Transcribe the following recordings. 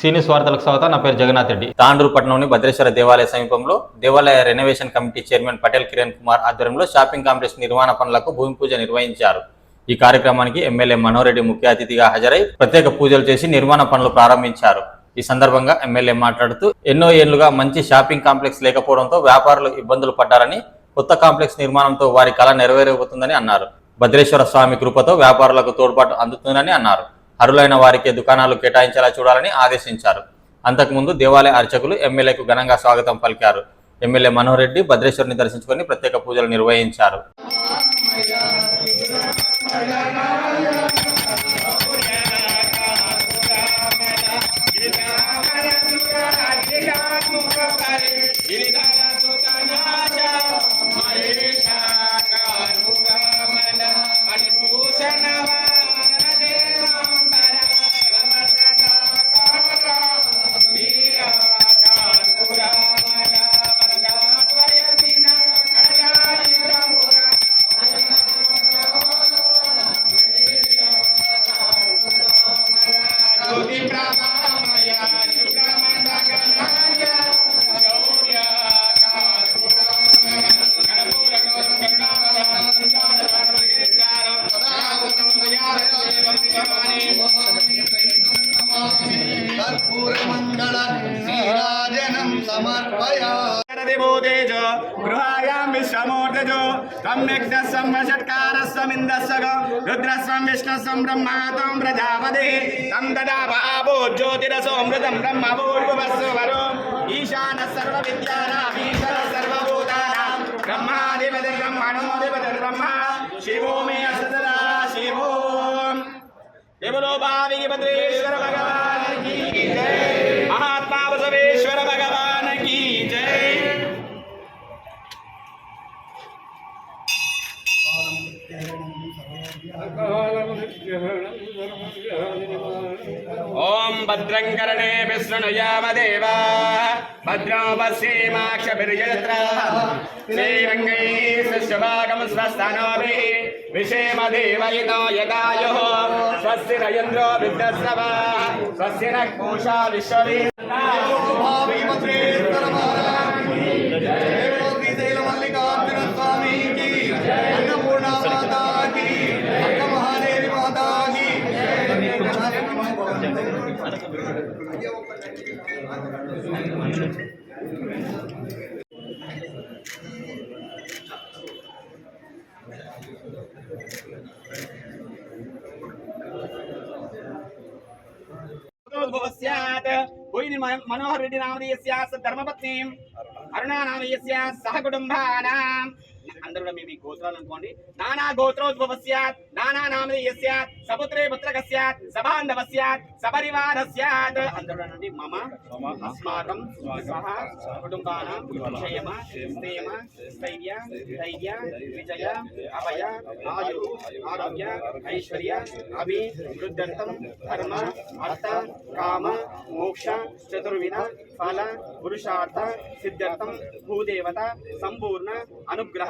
సీనియస్ వార్తలకు స్వాగతం. నా పేరు జగన్నాథ్ రెడ్డి. తాండూరుపట్నంలోని భద్రేశ్వర దేవాలయ సమీపంలో దేవాలయ renovation committee chairman Patel Kiran Kumar ఆధ్వర్యంలో షాపింగ్ కాంప్లెక్స్ నిర్మాణ పనులకు భూమి పూజ నిర్వహించారు. ఈ కార్యక్రమానికి ఎమ్మెల్యే మనోరెడ్డి ముఖ్య అతిథిగా హాజరై ప్రత్యేక పూజలు చేసి నిర్మాణ పనులు ప్రారంభించారు. ఈ సందర్భంగా ఎమ్మెల్యే మాట్లాడుతూ ఎన్నో ఏళ్ళుగా మంచి షాపింగ్ కాంప్లెక్స్ లేకపోవడంతో వ్యాపారులు ఇబ్బందులు పడ్డారని కొత్త కాంప్లెక్స్ నిర్మాణంతో వారి కళ నెరవేరబోతుందని అన్నారు. భద్రేశ్వర స్వామి కృపతో వ్యాపారులకు తోడ్పాటు అందుతుందని అన్నారు. అర్హులైన వారికే దుకాణాలు కేటాయించేలా చూడాలని ఆదేశించారు. అంతకుముందు దేవాలయ అర్చకులు ఎమ్మెల్యేకు ఘనంగా స్వాగతం పలికారు. ఎమ్మెల్యే మనోహర్ రెడ్డి భద్రేశ్వరిని దర్శించుకొని ప్రత్యేక పూజలు నిర్వహించారు. विश्वमूर्तजो सम्यक्तः सम्यषट्कारस्वमिन्दस्य रुद्रस्वं विष्णुस्वं ब्रह्मा त्वं प्रजापतिः तं तदा भावो ज्योतिरसोऽमृतं ब्रह्मभूर्भुवस्व वरो ईशानः सर्वविद्यानामीश्वरः सर्वभूतानां ब्रह्माधिपतिर्ब्रह्मणोऽधिपतिर्ब्रह्मा शिवो मे असदरा शिवो देवलो भाविकी भद्रेश्वर भगवान ॐ भद्रं कर्णे विष्णुयामदेवा भद्रं पश्येमाक्षभिर्यत्र श्रीरङ्गैः सुशभागं स्वस्तनोभिः विषेमदेवयिनो यदायुः स्वस्य रयन्द्रो वृद्धस्रवा स्वस्य नः पूषा विश्ववे పోయి మనోహర్ రెడ్డి నామధీయస్య ధర్మపత్ని అరుణానామయ్యస్య సహ కుటుంబానా. అందరూ మీ గోత్రాలు అనుకోండి. నానా గోత్రోద్భవ సత్ నానా నామధేయ సత్ సపుత్రే పుత్రక సత్ సబాంధవ సత్ సపరివార సత్ అందరూ అనండి. మమ అస్మాకం సహ కుటుంబానాం క్షేమ క్షేమ స్థైర్య ధైర్య విజయ అభయ ఆయు ఆరోగ్య ఐశ్వర్య అభి వృద్ధంతం ధర్మ అర్థ కామ మోక్ష చతుర్విధ ఫల పురుషార్థ సిద్ధార్థం భూదేవత సంపూర్ణ అనుగ్రహ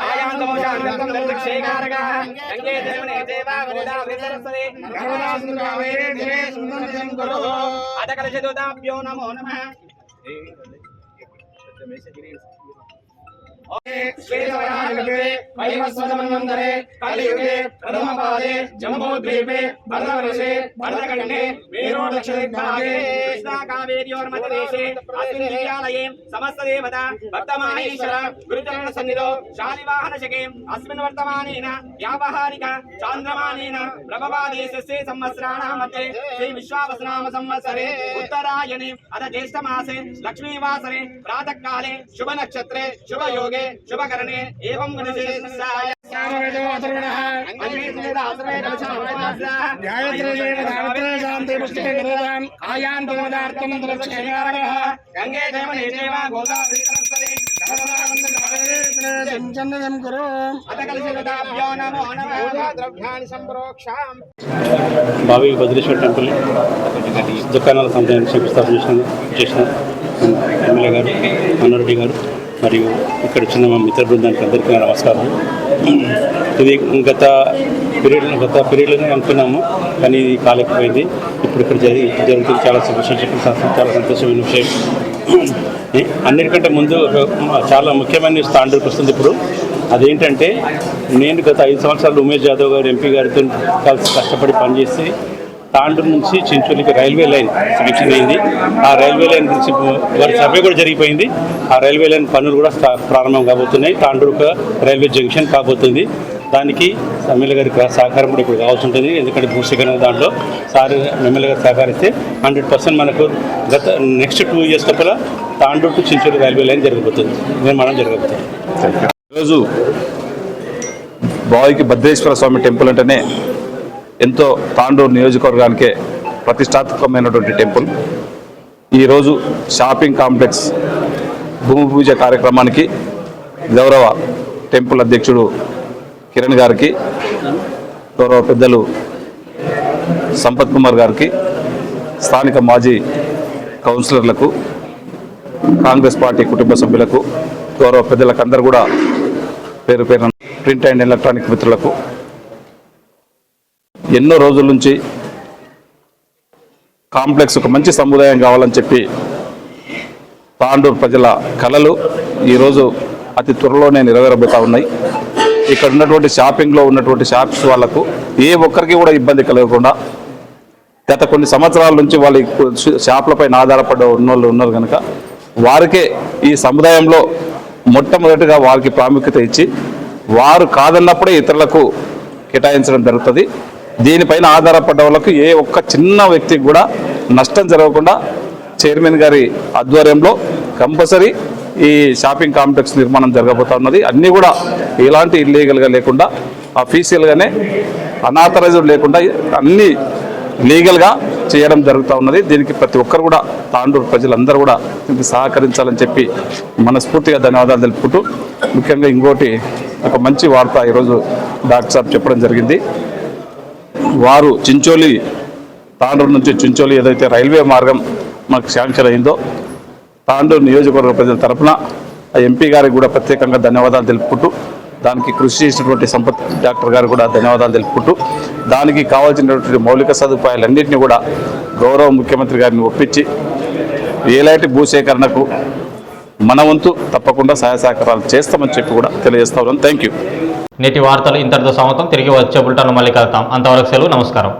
దేవ సావిత్రి శాంతి పక్షకరే తదా ఆయాంతమో శాంతం దేవనే దేవా దివే సుందరం నమో నమః వైవస్వతమన్వంతరే కలియుగే ప్రథమపాదే జంబోద్వీపే భద్రవర్షే భద్రకండే వీరోదక్షిణాగే కృష్ణాకావేర్యోర్మధ్యదేశే అస్మిన్ విద్యాలయే సమస్త దేవత వర్తమానేశ్వర గురుచరణ సన్నిధో శాలివాహన శకే అస్మిన్ వర్తమానేన వ్యావహారిక చాంద్రమానేన ప్రభవాదేశస్య సంవత్సరాణాం మధ్యే శ్రీ విశ్వావసనామ సంవత్సరే ఉత్తరాయణే అత జ్యేష్ఠమాసే లక్ష్మీవాసరే ప్రాతకాలే విశేషాయ సామవేదో అథర్వణః అంగేతులేద ఆశ్రయేణ శామవేదాస్యాః ధ్యాయత్రేయేణ ధావత్రే శాంతే పుష్టికే కరేదాం ఆయాంత పదార్థం దురక్షేమారగః గంగే జయమనే దేవ గోదావరి సరస్వతి నర్మదా వందే సంచందనం కురు అత కలశదాభ్యో నమో నమః ద్రవ్యాణి సంప్రోక్షాం బావి భద్రేశ్వర టెంపుల్ దుకాణాల సముదాయాన్ని శంకుస్థాపన చేసిన చేసిన ఎమ్మెల్యే గారు అన్నారెడ్డి గారు. మరియు ఇక్కడ వచ్చిన మా మిత్ర బృందానికి అందరికీ నమస్కారం. ఇది గత పీరియడ్లో గత పీరియడ్లోనే అనుకున్నాము కానీ ఇది కాలేకపోయింది. ఇప్పుడు ఇక్కడ జరిగి జరుగుతుంది చాలా సంతోషం చాలా సంతోషమైన విషయం. అన్నిటికంటే ముందు చాలా ముఖ్యమైన స్టాండర్డ్కి వస్తుంది ఇప్పుడు. అదేంటంటే నేను గత ఐదు సంవత్సరాలు ఉమేష్ యాదవ్ గారు ఎంపీ గారితో కలిసి కష్టపడి పనిచేసి తాండూరు నుంచి చించోలికి రైల్వే లైన్ శాంక్షన్ అయింది. ఆ రైల్వే లైన్ గురించి వారి సర్వే కూడా జరిగిపోయింది. ఆ రైల్వే లైన్ పనులు కూడా ప్రారంభం కాబోతున్నాయి. తాండూరు రైల్వే జంక్షన్ కాబోతుంది. దానికి ఎమ్మెల్యే గారి సహకారం కూడా ఇప్పుడు కావాల్సి ఉంటుంది. ఎందుకంటే భూసేకరణ దాంట్లో సార్ ఎమ్మెల్యే గారు సహకరిస్తే హండ్రెడ్ పర్సెంట్ మనకు గత నెక్స్ట్ టూ ఇయర్స్ లోపల Tandur to Chincholi railway line జరగబోతుంది. నిర్మాణం జరగబోతుంది. ఈరోజు బావికి భద్రేశ్వర స్వామి టెంపుల్ అంటేనే ఎంతో తాండూరు నియోజకవర్గానికే ప్రతిష్టాత్మకమైనటువంటి టెంపుల్. ఈరోజు షాపింగ్ కాంప్లెక్స్ భూమి పూజ కార్యక్రమానికి గౌరవ టెంపుల్ అధ్యక్షుడు కిరణ్ గారికి గౌరవ పెద్దలు సంపత్ కుమార్ గారికి స్థానిక మాజీ కౌన్సిలర్లకు కాంగ్రెస్ పార్టీ కుటుంబ సభ్యులకు గౌరవ పెద్దలకు అందరూ కూడా పేరు పేరు ప్రింట్ అండ్ ఎలక్ట్రానిక్ మిత్రులకు ఎన్నో రోజుల నుంచి కాంప్లెక్స్ ఒక మంచి సముదాయం కావాలని చెప్పి తాండూరు ప్రజల కళలు ఈరోజు అతి త్వరలోనే నెరవేరబోతా ఉన్నాయి. ఇక్కడ ఉన్నటువంటి షాపింగ్లో ఉన్నటువంటి షాప్స్ వాళ్ళకు ఏ ఒక్కరికి కూడా ఇబ్బంది కలగకుండా గత కొన్ని సంవత్సరాల నుంచి వాళ్ళ షాపులపైన ఆధారపడ్డ ఉన్నోళ్ళు ఉన్నారు కనుక వారికే ఈ సముదాయంలో మొట్టమొదటిగా వారికి ప్రాముఖ్యత ఇచ్చి వారు కాదన్నప్పుడే ఇతరులకు కేటాయించడం జరుగుతుంది. దీనిపైన ఆధారపడ్డ వాళ్ళకు ఏ ఒక్క చిన్న వ్యక్తికి కూడా నష్టం జరగకుండా చైర్మన్ గారి ఆధ్వర్యంలో కంపల్సరీ ఈ షాపింగ్ కాంప్లెక్స్ నిర్మాణం జరగబోతున్నది అన్నీ కూడా ఎలాంటి ఇల్లీగల్గా లేకుండా అఫీషియల్గానే అనాథరైజ్డ్ లేకుండా అన్నీ లీగల్గా చేయడం జరుగుతూ ఉన్నది. దీనికి ప్రతి ఒక్కరు కూడా తాండూరు ప్రజలందరూ కూడా దీనికి సహకరించాలని చెప్పి మనస్ఫూర్తిగా ధన్యవాదాలు తెలుపుకుంటూ ముఖ్యంగా ఇంకోటి ఒక మంచి వార్త ఈరోజు డాక్టర్ సాబ్ చెప్పడం జరిగింది. వారు చించోలి తాండూరు నుంచి చించోలి ఏదైతే రైల్వే మార్గం మాకు శాంక్షన్ అయిందో తాండూరు నియోజకవర్గ ప్రజల తరపున ఆ ఎంపీ గారికి కూడా ప్రత్యేకంగా ధన్యవాదాలు తెలుపుకుంటూ దానికి కృషి చేసినటువంటి సంపత్ డాక్టర్ గారు కూడా ధన్యవాదాలు తెలుపుకుంటూ దానికి కావాల్సినటువంటి మౌలిక సదుపాయాలన్నింటినీ కూడా గౌరవ ముఖ్యమంత్రి గారిని ఒప్పించి ఏలాంటి భూసేకరణకు మన వంతు తప్పకుండా సహాయ సహకారాలు చేస్తామని చెప్పి కూడా తెలియజేస్తా ఉన్నాను థ్యాంక్ యూ నేటి వార్తలు ఇంతటితో సమతం తిరిగి వచ్చే బుల్టాను మళ్ళీ కలుతాం అంతవరకు సెలవు. నమస్కారం.